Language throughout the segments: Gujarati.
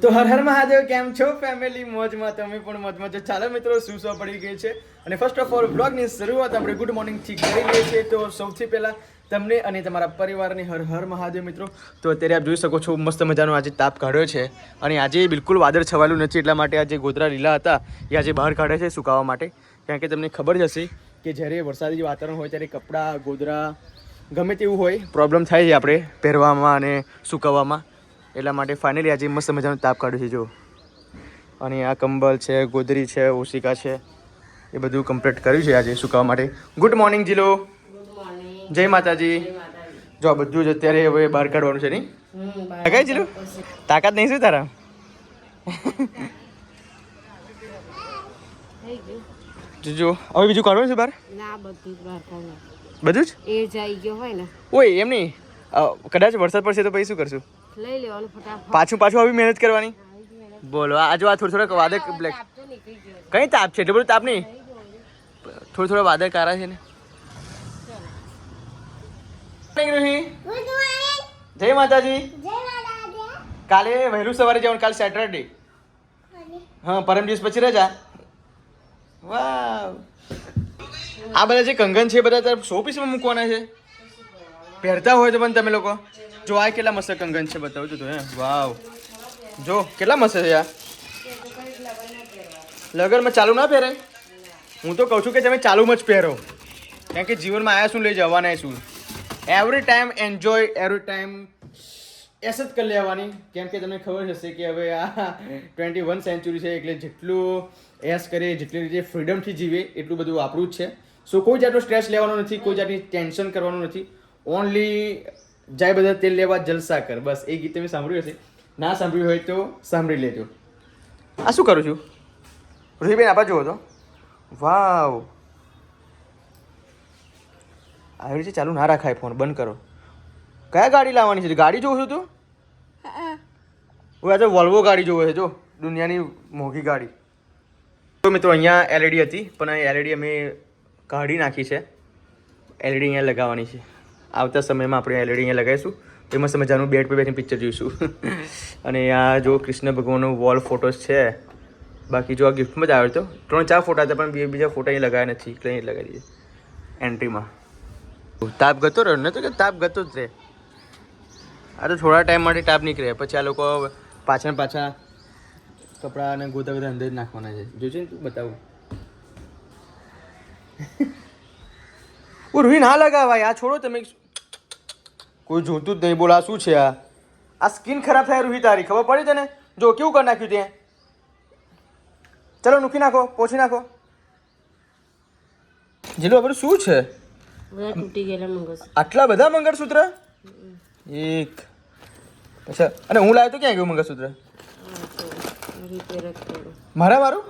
તો હર હર મહાદેવ, કેમ છો ફેમિલી મોજમાં તમે પણ મોજમાં છો. ચાલો મિત્રો, શું શું પડી ગઈ છે? અને ફર્સ્ટ ઓફ ઓલ બ્લોગની શરૂઆત આપણે ગુડ મોર્નિંગથી કરી લઈએ છીએ. તો સૌથી પહેલાં તમને અને તમારા પરિવારની હર હર મહાદેવ મિત્રો, તો અત્યારે આપ જોઈ શકો છો મસ્ત મજાનો આજે તાપ કાઢ્યો છે. અને આજે બિલકુલ વાદળ છવાયેલું નથી, એટલા માટે આજે ગોધરા લીલા હતા. એ આજે બહાર કાઢે છે સુકાવા માટે. કારણ કે તમને ખબર જ હશે કે જ્યારે વરસાદી વાતાવરણ હોય, ત્યારે કપડાં, ગોધરા ગમે તેવું હોય પ્રોબ્લેમ થાય છે આપણે પહેરવામાં અને સુકવવામાં. એટલા માટે ફાઇનલી આજે મસ્ત મજાનું તાપ કાઢ્યું છે જો. અને આ કંબલ છે ગોદરી છે ઓશિકા છે એ બધું કમ્પ્લીટ કર્યું છે આજે સુકાવા માટે. ગુડ મોર્નિંગ જીલો. જય માતાજી. જો આ બધું જ અત્યારે હવે બહાર કાઢવાનું છે નહીં? કઈ જીલો? તાકાત નહીં શું તારા? જો હવે બીજું કાઢવાનું છે બહાર? ના બધું બહાર કાઢો. બધું જ? એ જઈ ગયો હોય ને. ઓય એમ નહીં. કદાચ વરસાદ પડશે તો પછી શું કરશું? લઈ લેવાનું ફટાફટ. પાછું પાછું આવી મહેનત કરવાની? બોલો આ જો આ થોડું થોડો વાદળ બ્લેક કઈ તાપ છે? એટલું બધું તાપ નહીં? થોડું થોડો વાદળ કારા છે ને. જય માતાજી. કાલે વહેલું સવારે જવાનું કાલે સેટરડે. હા પરમ દિવસ પછી રજા. વાવ. આ બધા જે કંગન છે બધા તારે શો પીસમાં મૂકવાના છે. પહેરતા હોય તો પણ તમે લોકો. જો આ કેટલા મસ્ત કંગન છે બતાવું તો હે વાવ. જો, કેટલા મસ્ત છે યાર લગનમાં ચાલુ ના પહેરે હું તો કહું છું કે તમે ચાલુમાં જ પહેરો. કારણ કે જીવનમાં આયા શું લઈ જવાના શું? Every time enjoy every time S જ કરી લેવાની. કેમ કે તમને ખબર હશે કે હવે આ ટ્વેન્ટી વન સેન્ચુરી છે, એટલે જેટલું એસ કરે જેટલી રીતે ફ્રીડમથી જીવે એટલું બધું આપણું જ છે. સો કોઈ જાતનો સ્ટ્રેસ લેવાનો નથી, કોઈ જાતની ટેન્શન કરવાનું નથી. ઓનલી જાય બધા તેલ લેવા જલસા કર બસ એ ગીત તમે સાંભળ્યું હશે? ના સાંભળ્યું હોય તો સાંભળી લેજો. આ શું કરું છું? ઋષિબેન આપા જુઓ તો. વાવ. આવી રીતે ચાલુ ના રાખાય ફોન બંધ કરો. કયા ગાડી લાવવાની છે? ગાડી જોઉં છું તું? હું આજે વોલ્વો ગાડી જોવે છે જો. દુનિયાની મોંઘી ગાડી. તો મિત્રો અહીંયા એલઈડી હતી પણ આ એલઈડી અમે કાઢી નાખી છે. એલઈડી અહીંયા લગાવવાની છે. આવતા સમયમાં આપણે એલઈડી અહીંયા લગાવીશું. એમાં મસ્ત મજાનું બેડ પર બેસીને પિક્ચર જોઈશું. અને આ જો કૃષ્ણ ભગવાનનો વોલ ફોટોસ છે. બાકી જો આ ગિફ્ટમાં જ આવ્યો હતો ત્રણ ચાર ફોટા હતા પણ બે બીજા ફોટા અહીં લગાવ્યા નથી. એટલે અહીં લગાવી દઈએ. એન્ટ્રીમાં તાપ ગતો રહ્યો. ને તો કે તાપ ગતો જ રહે. આ તો થોડા ટાઈમ માટે તાપ નીકળે. પછી આ લોકો પાછળ પાછા કપડાં અને ગોતા બધા અંદર જ નાખવાના છે. જોજે ને તું બતાવું. ઓ રૂહી ના લગાવાય આ છોડો તમે. કોઈ જોતું જ નહીં બોલા શું છે આ? આ સ્કિન ખરાબ થાય રૂહી તારી ખબર પડી તને? જો કેવું કરી નાખ્યું ત્યાં ચલો મૂકી નાખો પોછી નાખો. જીલો બધું શું છે? આટલા બધા મંગળસૂત્ર? એક. અચ્છા અને હું લાવ્યો તો ક્યાં ગયું મંગળસૂત્ર? મારા મારું?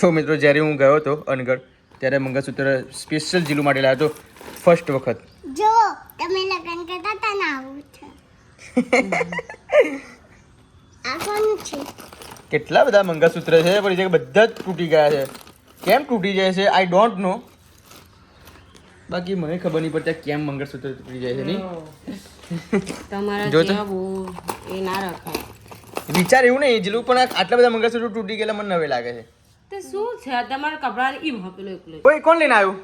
જો મિત્રો જ્યારે હું ગયો હતો અનગઢ ત્યારે મંગળસૂત્ર સ્પેશિયલ જીલું માટે લાવ્યો હતો ફર્સ્ટ વખત. જો તમે લગ્ન કરતા હતા ને આવું છે આ કોનું છે? કેટલા બધા મંગળસૂત્ર છે પણ જે બધા જ તૂટી ગયા છે. કેમ તૂટી જાય છે? આઈ ડોન્ટ નો બાકી મને ખબર નહીં પડતી કેમ મંગળસૂત્ર તૂટી જાય છે નહીં. તમારા જો બહુ એ ના રખાય. વિચાર એવું નહીં જીલું પણ આટલા બધા મંગળસૂત્ર તૂટી ગયેલા મને નવે લાગે છે. તે શું છે? તમારા કપડાં ઈ પેલો એકલો કોઈ કોણ લઈને આવ્યું?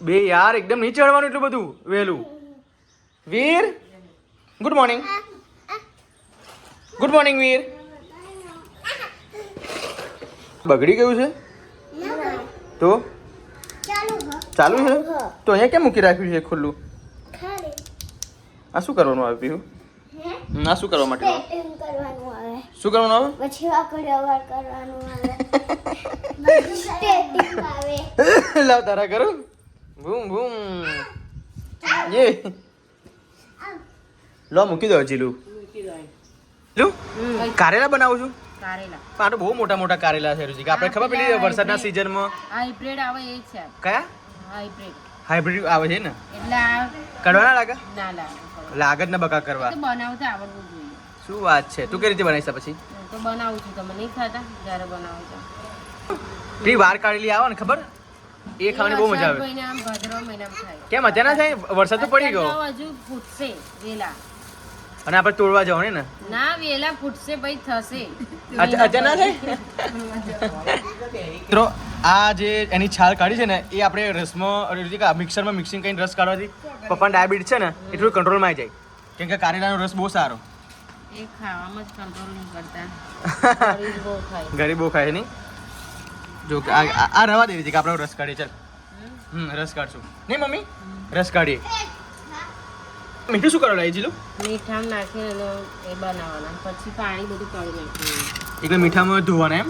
બે યાર એકદમ નીચે ચડવાનું એટલું બધું વહેલું. Veer? Good morning good morning Veer. બગડી ગયું છે? તો? ચાલુ છે? તો અહીંયા કેમ મૂકી રાખ્યું છે ખુલ્લું? આ શું કરવાનું આવે આ શું કરવા માટે કરવાનું આવે. શું કરવાનું આવે? પછી વાકડ અવાર કરવાનું આવે. સ્ટેટિંગ આવે. લાવ તારા કરું બૂમ બૂમ યે. લો મૂકી દો જીલું લુ. કારેલા બનાવું છું. કારેલા. આ તો બહુ મોટા મોટા કારેલા છે રુચિકા આપણે ખબર પેલી વરસાદના સિઝનમાં હાઇબ્રિડ આવે એ છે. કયા? હાઈબ્રિડ હાઇબ્રિડ આવે છે ને? એટલે આ કડવા ના લાગે? ના લાગે. લાગે જ ને બકા કરવા. તો બનાવતા આવડવું જોઈએ. શું વાત છે? તું કઈ રીતે બનાવીશ પછી? તો બનાવું છું તમે નહીં ખાતા? જ્યારે બનાવું છું. પેલી વાર કાઢેલી આવે ને ખબર? એ ખાવાની બહુ મજા આવે. કેમ મજા ના થાય. વરસાદ તો પડી ગયો. હજુ ફૂટશે વેલા. અને આપણે તોડવા જવાનું ને? ના વેલા ફૂટશે પછી થશે. અચ્છા ના થાય? મિત્રો આ જે એની છાલ કાઢી છે ને એ આપણે રસમાં મિક્સરમાં મિક્સિંગ કરીને રસ કાઢવાથી પપ્પાને ડાયાબિટીસ છે ને એ થોડું કંટ્રોલમાં આવી જાય. કેમ કે કારેલાનો રસ બહુ સારો. એ ખાવામાં જ કંટ્રોલ કરતા. શરીર ખાય. ગરીબ ખાય નહીં. જો આ આ- આ રવા દેવી છે કે આપણે રસ કાઢીએ ચાલ. હમ. રસ કાઢશું. નહીં મમ્મી? રસ કાઢીએ. મીઠું શું કરવા લાવી જીલું મીઠામાં નાખીને એનો એ બનાવવાના. પછી પાણી બધું કાઢી એટલે મીઠામાં ધોવાના એમ?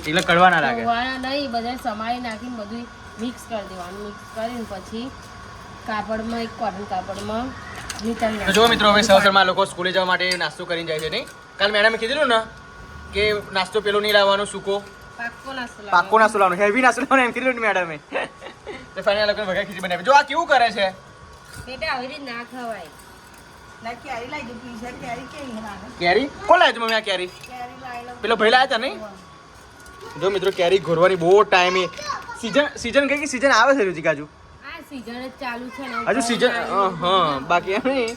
એટલે કડવા ના લાગે. ધોવાના નહીં બધા સમારી નાખીને બધું મિક્સ કરી દેવાનું. મિક્સ કરીને પછી કાપડમાં એક કોટન કાપડમાં તો જો મિત્રો હવે સહસરમાં લોકો સ્કૂલે જવા માટે નાસ્તો કરીને જાય છે નહીં? કાલ મેડમે કીધેલું ને કે નાસ્તો પેલો નહીં લાવવાનો સૂકો? પાકો નાસ્તો લાવવાનો. નાસ્તો લાવવાનો હેવી નાસ્તો લાવવાનો એમ કીધેલું ને મેડમે તો ફાઇનલ લોકોને વઘાર ખીચડી બનાવી. જો આ કેવું કરે છે? બેટા આવી રીતે ના ખવાય. કેરી કોણ લાવ્યું મમ્મી આ કેરી? પેલો ભાઈ લાવ્યા હતા નહીં? જો મિત્રો કેરી ઘોરવાની બહુ ટાઈમ એ. સીઝન સીઝન કઈ સીઝન આવે છે રુચિકા હજુ આ સીઝન જ ચાલુ છે ને હજુ સીઝન હા બાકી એમ નહીં.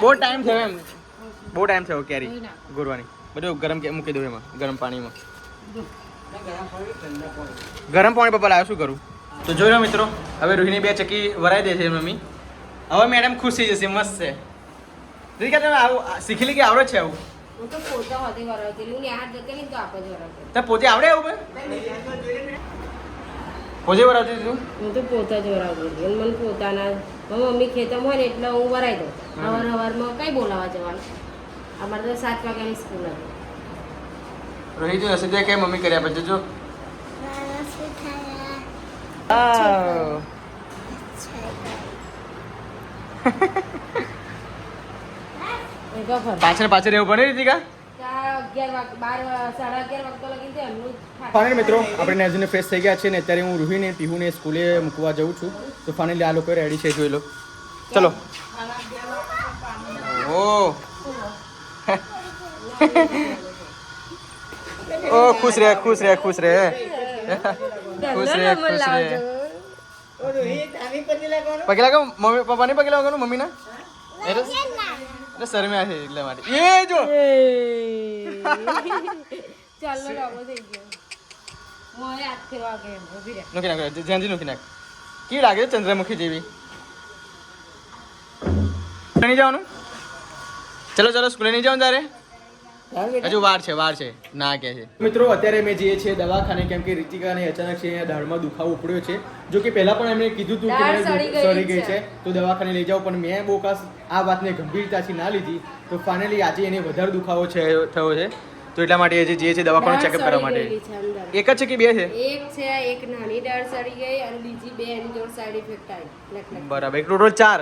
બહુ ટાઈમ થયો એમ. બહુ ટાઈમ થયો કેરી ઘોરવાની. બધું ગરમ કે મૂકી દઉં એમાં ગરમ પાણીમાં. ગરમ પાણી પપ્પા લાવ્યો શું કરું? તો જોઈ લો મિત્રો હવે રોહિણી બે ચકી વરાઈ દે છે મમ્મી. હવે મેડમ ખુશ થઈ જશે મસ્ત છે. રુચિકા તમે આવું શીખેલી કે આવડે છે આવું? હું તો પોતા આવડે આવું પોતે વરાવતી તું? હું તો પોતા જ વરાવતી હતી. અને મને પોતાના મમ્મી ખેતમ હોય ને એટલે હું વરાઈ દઉં. અવાર અવારમાં કઈ બોલાવા જવાનું? અમારે તો સાત વાગ્યાની સ્કૂલ હતી. રોહિત હશે તે કે મમ્મી કર્યા પછી જો. ફર પાછળ પાછળ એવું બની રીતિકા? ફાઇનલ મિત્રો આપણે નેઝુને ફ્રેશ થઈ ગયા છે ને અત્યારે હું રૂહીને પીહુને સ્કૂલે મૂકવા જાઉં છું. તો ફાઇનલી આ લોકો રેડી છે જોઈ લો. ચલો. ઓ. ઓ ખુશ રહે ખુશ રહે ખુશ રહે. ખુશ રહે ખુશ રહે. પગે લાગો મમ્મી પપ્પા પગે લાગવાનું મમ્મીના? એટલે એટલે શરમ્યા છે એટલા માટે. એ જો! ચાલો થઈ ગયો. રહે. નોખી નાખ જ્યાંથી નોખી નાખ. કેવી લાગે ચંદ્રમુખી જેવી? નહીં જવાનું? ચલો ચલો સ્કૂલે નહીં જવાનું તારે? હજુ વાર છે વાર છે. ના કે છે. મિત્રો અત્યારે અમે જઈએ છીએ દવાખાને કેમ કે રીતિકાને અચાનક છે અહીંયા દાઢમાં દુખાવો ઉપડ્યો છે. જો કે પહેલા પણ એમણે કીધું હતું કે સડી ગઈ છે. તો દવાખાને લઈ જાઓ પણ મેં બહુ ખાસ આ વાતને ગંભીરતાથી ના લીધી. તો ફાઇનલી આજે એને વધારે દુખાવો છે થયો છે. તો એટલા માટે આજે જઈએ છીએ દવાખાનું ચેકઅપ કરવા માટે. એક જ છે કે બે છે? એક છે એક નાની દાળ સડી ગઈ અને બીજી બે એની જોડે સાઈડ ઇફેક્ટ આવી. બરાબર એક ટોટલ ચાર.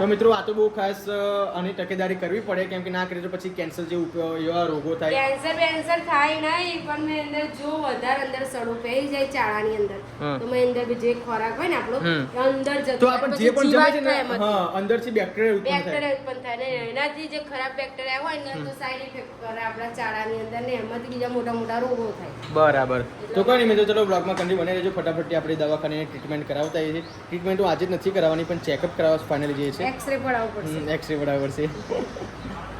તો મિત્રો આ તો બહુ ખાસ અને આની તકેદારી કરવી પડે કેમ કે ના કરી તો પછી કેન્સર જેવું એવા રોગો થાય. કેન્સર બેન્સર થાય નહીં પણ મેં અંદર જો વધારે અંદર સડો પહેરી જાય ચાળાની અંદર તો મેં અંદર જે ખોરાક હોય ને આપણો અંદર જતો તો. આપણે જે પણ જમે છે ને થાય હા અંદરથી બેક્ટેરિયા ઉત્પન્ન થાય. બેક્ટેરિયા ઉત્પન્ન થાય ને એનાથી જે ખરાબ બેક્ટેરિયા હોય ને તો સાઈડ ઇફેક્ટ કરે આપણા ચાળાની અંદર ને એમાંથી બીજા મોટા મોટા રોગો થાય. બરાબર. તો કોઈ નહીં મિત્રો ચલો બ્લોગમાં કંડી બને રહેજો. ફટાફટ આપણે દવાખાને ટ્રીટમેન્ટ કરાવતા છીએ. ટ્રીટમેન્ટ હું આજે જ નથી કરાવવાની પણ ચેકઅપ કરાવવા ફાઇનલી જઈએ છીએ એક્સરે પડાવવો પડશે. એક્સરે પડાવવો પડશે.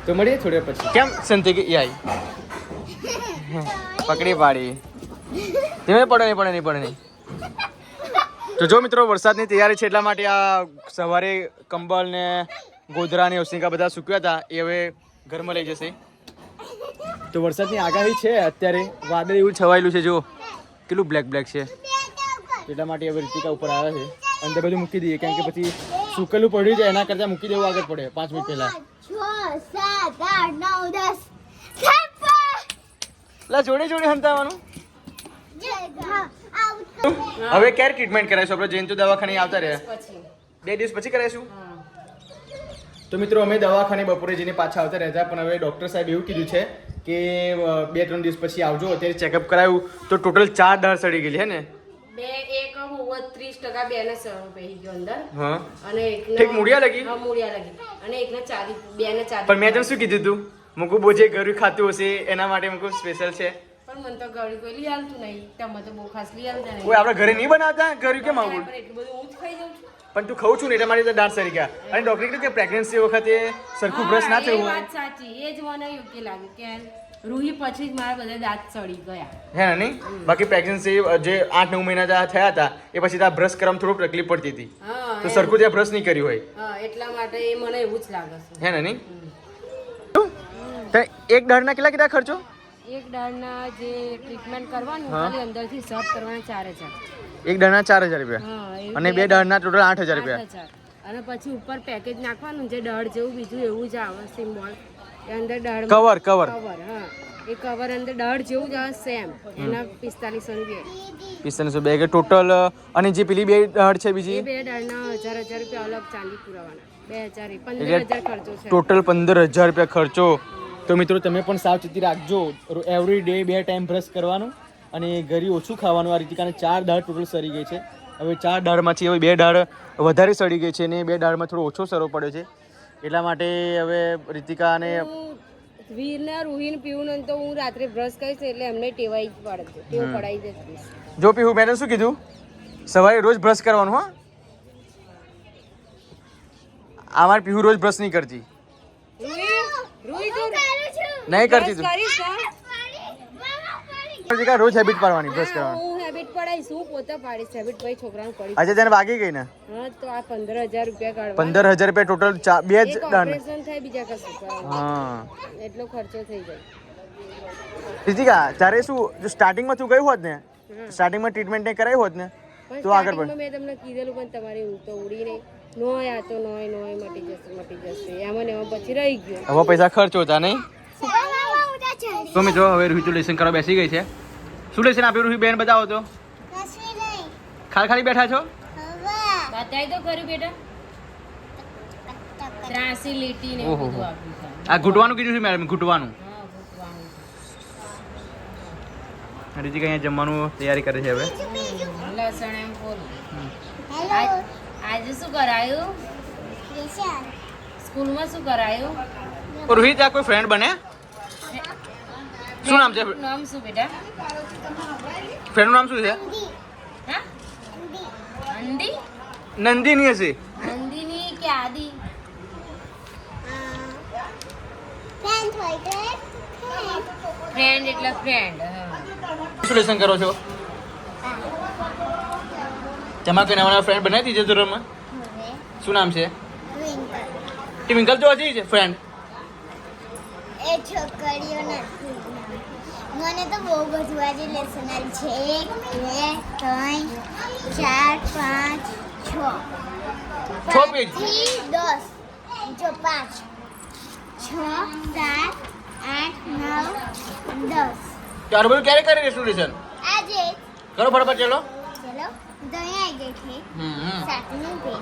તો મળીએ થોડી પછી. કેમ સંતે કે એ આવી પકડી પાડી. ધીમે પડે નહીં પડે નહીં પડે નહીં. તો જો મિત્રો વરસાદની તૈયારી છે એટલા માટે આ સવારે કંબલ ને ગોધરા ને ઓસિંકા બધા સૂક્યા હતા. એ હવે ઘરમાં લઈ જશે. તો વરસાદની આગાહી છે અત્યારે. વાદળ એવું છવાયેલું છે જો કેટલું બ્લેક બ્લેક છે. એટલા માટે હવે રીતિકા ઉપર આવે છે. અંદર બધું મૂકી દઈએ કેમ કે પછી સુકેલું પડ્યું છે એના કરતાં મૂકી દેવું આગળ પડે પાંચ મિનિટ પહેલા. એટલે જોડે જોડે હંતાવાનું. હવે ક્યારે ટ્રીટમેન્ટ કરાવીશું? આપણે જૈન તો દવાખાને આવતા રહ્યા. બે દિવસ પછી કરાવીશું? તો મિત્રો અમે દવાખાને બપોરે જઈને પાછા આવતા રહેતા પણ હવે ડૉક્ટર સાહેબ એવું કીધું છે કે બે ત્રણ દિવસ પછી આવજો અત્યારે ચેકઅપ કરાવ્યું તો ટોટલ ચાર દાળ સડી ગયેલી હે ને? બે એક ત્રીસ ટકા બે ને ગયો અંદર. અને ઠીક, મૂળિયા લગી? હા મૂળિયા લગી. અને એકને ચાલી બે ને ચાલી પણ મેં તને શું કીધું તું? મૂકું બોજે ઘરું ખાતું હશે એના માટે મૂકું સ્પેશિયલ છે. પણ મને તો ગળી કોઈ લઈ આવતું નહીં. તમે તો બહુ ખાસ લઈ આવતા નહીં. કોઈ આપણે ઘરે નહીં બનાવતા? ઘરું કેમ આવું? એટલું બધું હું જ ખાઈ જાઉં છું. પણ તું ખાઉં છું ને એટલે મારી દાંત સરી ગયા. અને ડોક્ટરે કીધું કે પ્રેગ્નન્સી વખતે સરખું બ્રશ ના થયું વાત સાચી. એ જ મને યોગ્ય લાગ્યું કે રૂહી પછી જ મારા બધા દાંત સડી ગયા. હે ને નહીં? બાકી પ્રેગ્નન્સી જે આઠ નવ મહિના જ્યાં થયા હતા એ પછી ત્યાં બ્રશ કરવામાં થોડુંક તકલીફ પડતી હતી. તો સરખું ત્યાં બ્રશ નહીં કર્યું હોય. હા એટલા માટે એ મને એવું જ લાગે છે. હે ને નહીં? તો એક દાળના કેટલા કેટલા ખર્ચો? એક દાળના જે ટ્રીટમેન્ટ કરવાનું. ખાલી અંદરથી સાફ કરવાના ચાર હજાર. એક દાળના ચાર હજાર રૂપિયા? અને બે દાળના ટોટલ આઠ હજાર રૂપિયા? અને પછી ઉપર પેકેજ નાખવાનું જે દળ જેવું બીજું એવું જ આવે સિમ્બોલ અંદર દળ કવર કવર કવર હા. એ કવર અંદર દળ જેવું જ સેમ એના પિસ્તાલીસો ની બે પિસ્તાલીસો બે કે ટોટલ અને જે પેલી બે દાળ છે બીજી? બે દળના હજાર હજાર રૂપિયા અલગ ચાંદી પુરાવાના. બે હજાર પંદર હજાર ખર્ચો છે. ટોટલ પંદર હજાર રૂપિયા ખર્ચો. તો મિત્રો તમે પણ સાવચેતી રાખજો એવરી ડે બે ટાઈમ બ્રશ કરવાનું અને ઘરી ઓછું ખાવાનું. આ રીતે કારણ ચાર દાળ ટોટલ સરી ગઈ છે. હવે ચાર દાળમાંથી હવે બે દાળ વધારે સડી ગઈ છે અને બે દાળમાં થોડો ઓછો સરો પડ્યો છે. એટલા માટે હવે રીતિકા અને વીરને રૂહીને પીવું ને તો હું રાત્રે બ્રશ કરીશ એટલે એમને ટેવાઈ જ પડે ટેવ પડાઈ જશે. જો પીવું મેડમ શું કીધું? સવારે રોજ બ્રશ કરવાનું હા? અમારે પીવું રોજ બ્રશ નહીં કરતી. નહીં કરતી તું. રોજ હેબિટ પાડવાની બ્રશ કરવાની. પોતે છોકરાને તેને વાગી ગઈ ને? હા તો આ પંદર હજાર રૂપિયા કાઢવા. પંદર હજાર રૂપિયા ટોટલ બે જ એક ઓપરેશન થાય બીજા કશું હા. એટલો ખર્ચો થઈ જાય. રીતિકા તારે શું જો સ્ટાર્ટિંગમાં તું ગયું હોત ને. સ્ટાર્ટિંગમાં ટ્રીટમેન્ટ ને કરાવી હોત ને તો આગળ પણ. મેં તમને કીધેલું પણ તમારી ઊંઘ તો ઉડી નહીં. નોય આ તો નોય નોય મટી જશે મટી જશે. એમાં ને એમાં પછી રહી ગયું. હવે પૈસા ખર્ચ હોતા નહીં? તો મિત્રો હવે રૂહી તો લેસન કરવા બેસી ગઈ છે. શું લેસન આપ્યું રૂહી બેન બતાવો તો. ખાલી ખાલી બેઠા છો? બતાવી તો ખરું બેટા. ત્રાસી લીટી ને ઓહો. બધું આપ્યું છે. આ ઘૂંટવાનું કીધું છે મેડમ ઘૂંટવાનું? હરીજી કઈ જમવાનું તૈયારી કરે છે હવે? લસણ એમ ફૂલ આજે શું કરાયું? સ્કૂલમાં શું કરાયું? રોહિત આ કોઈ ફ્રેન્ડ બને? શું નામ છે? નામ શું બેટા? ફ્રેન્ડનું નામ શું છે? અંડી નંદિની હશે. નંદિની કે આદિ? ફ્રેન્ડ હોય તો ફ્રેન્ડ ફ્રેન્ડ એટલે ફ્રેન્ડ હા. કરો છો. તમારા કોઈ નવા નવા ફ્રેન્ડ બનાવી દીધો ધોરણમાં? શું નામ છે? ટ્વિંકલ તો હજી છે ફ્રેન્ડ એ છોકરીઓ નથી મને તો બહુ બધું આજે લેસન આવી છે. એક બે ત્રણ ચાર પાંચ છ. પાંચથી દસ. જો પાંચ. છ સાત આઠ નવ દસ. ત્યાર ક્યારે કરી રહેશું લેસન આજે કરો ફટાફટ ચલો. ચલો. તો આવી ગઈ છે. સાતમી પેજ